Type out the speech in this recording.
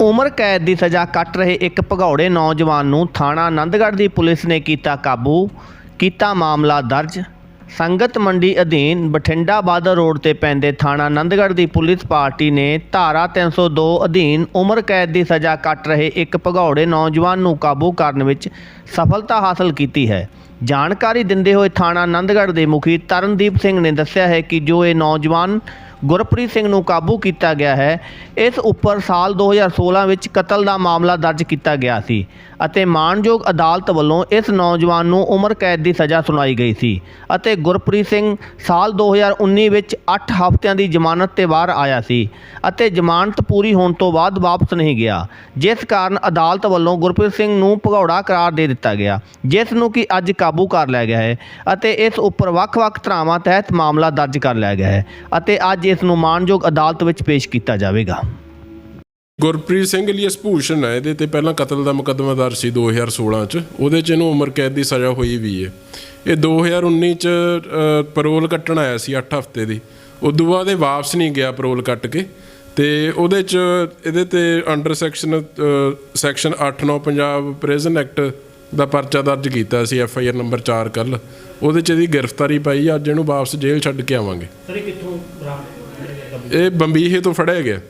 ਉਮਰ ਕੈਦ ਦੀ ਸਜ਼ਾ ਕੱਟ ਰਹੇ ਇੱਕ ਭਗੌੜੇ ਨੌਜਵਾਨ ਨੂੰ ਥਾਣਾ ਆਨੰਦਗੜ੍ਹ ਦੀ ਪੁਲਿਸ ਨੇ ਕੀਤਾ ਕਾਬੂ, ਕੀਤਾ ਮਾਮਲਾ ਦਰਜ। ਸੰਗਤ ਮੰਡੀ ਅਧੀਨ ਬਠਿੰਡਾ ਬਾਦਰ ਰੋਡ ਤੇ ਪੈਂਦੇ ਥਾਣਾ ਆਨੰਦਗੜ੍ਹ ਦੀ ਪੁਲਿਸ ਪਾਰਟੀ ਨੇ ਧਾਰਾ 302 ਅਧੀਨ ਉਮਰ ਕੈਦ ਦੀ ਸਜ਼ਾ ਕੱਟ ਰਹੇ ਇੱਕ ਭਗੌੜੇ ਨੌਜਵਾਨ ਨੂੰ ਕਾਬੂ ਕਰਨ ਵਿੱਚ ਸਫਲਤਾ ਹਾਸਲ ਕੀਤੀ ਹੈ। ਜਾਣਕਾਰੀ ਦਿੰਦੇ ਹੋਏ ਥਾਣਾ ਆਨੰਦਗੜ੍ਹ ਦੇ ਮੁਖੀ ਤਰਨਦੀਪ ਸਿੰਘ ਨੇ ਦੱਸਿਆ ਹੈ ਕਿ ਜੋ ਇਹ ਨੌਜਵਾਨ ਗੁਰਪ੍ਰੀਤ ਸਿੰਘ ਨੂੰ ਕਾਬੂ ਕੀਤਾ ਗਿਆ ਹੈ। ਇਸ ਉੱਪਰ ਸਾਲ 2016 ਵਿੱਚ ਕਤਲ ਦਾ ਮਾਮਲਾ ਦਰਜ ਕੀਤਾ ਗਿਆ ਸੀ ਅਤੇ ਮਾਣਯੋਗ ਅਦਾਲਤ ਵੱਲੋਂ ਇਸ ਨੌਜਵਾਨ ਨੂੰ ਉਮਰ ਕੈਦ ਦੀ ਸਜ਼ਾ ਸੁਣਾਈ ਗਈ ਸੀ ਅਤੇ ਗੁਰਪ੍ਰੀਤ ਸਿੰਘ ਸਾਲ 2019 ਵਿੱਚ 8 ਹਫ਼ਤਿਆਂ ਦੀ ਜ਼ਮਾਨਤ ਤੇ ਬਾਹਰ ਆਇਆ ਸੀ ਅਤੇ ਜ਼ਮਾਨਤ ਪੂਰੀ ਹੋਣ ਤੋਂ ਬਾਅਦ ਵਾਪਸ ਨਹੀਂ ਗਿਆ, ਜਿਸ ਕਾਰਨ ਅਦਾਲਤ ਵੱਲੋਂ ਗੁਰਪ੍ਰੀਤ ਸਿੰਘ ਨੂੰ ਭਗੌੜਾ ਕਰਾਰ ਦੇ ਦਿੱਤਾ ਗਿਆ, ਜਿਸ ਨੂੰ ਕਿ ਅੱਜ ਕਾਬੂ ਕਰ ਲਿਆ ਗਿਆ ਹੈ ਅਤੇ ਇਸ ਉੱਪਰ ਵੱਖ-ਵੱਖ ਧਾਰਾਵਾਂ ਤਹਿਤ ਮਾਮਲਾ ਦਰਜ ਕਰ ਲਿਆ ਗਿਆ ਹੈ ਅਤੇ ਅੱਜ ਇਸ ਨੂੰ ਮਾਣਯੋਗ ਅਦਾਲਤ ਵਿੱਚ ਪੇਸ਼ ਕੀਤਾ ਜਾਵੇਗਾ। ਗੁਰਪ੍ਰੀਤ ਸਿੰਘ ਲਈ ਭੂਸ਼ਣ ਹੈ ਇਹਦੇ ਤੇ ਪਹਿਲਾਂ ਕਤਲ ਦਾ ਮੁਕੱਦਮਾ ਦਰਜ ਸੀ 2016 ਚ। ਉਹਦੇ ਚ ਇਹਨੂੰ ਉਮਰ ਕੈਦ ਦੀ ਸਜ਼ਾ ਹੋਈ ਵੀ ਹੈ ਇਹ 2019 ਚ ਪਰੋਲ ਕੱਟਣ ਆਇਆ ਸੀ 8 ਹਫ਼ਤੇ ਦੀ। ਉਦੋਂ ਬਾਅਦ ਇਹ ਵਾਪਸ ਨਹੀਂ ਗਿਆ ਪਰੋਲ ਕੱਟ ਕੇ। ਤੇ ਉਹਦੇ ਚ ਇਹਦੇ ਤੇ under section section 89 Punjab prison act ਦਾ ਪਰਚਾ ਦਰਜ ਕੀਤਾ ਸੀ ਐਫ ਆਈ ਆਰ ਨੰਬਰ 4 ਕੱਲ ਉਹਦੇ ਚ ਇਹਦੀ ਗ੍ਰਿਫਤਾਰੀ ਪਾਈ ਅੱਜ ਇਹਨੂੰ ਵਾਪਸ ਜੇਲ੍ਹ ਛੱਡ ਕੇ ਆਵਾਂਗੇ। ਸਰ ਕਿੱਥੋਂ ਇਹ ਬੰਬੀਹੇ ਤੋਂ ਫੜਿਆ ਗਿਆ।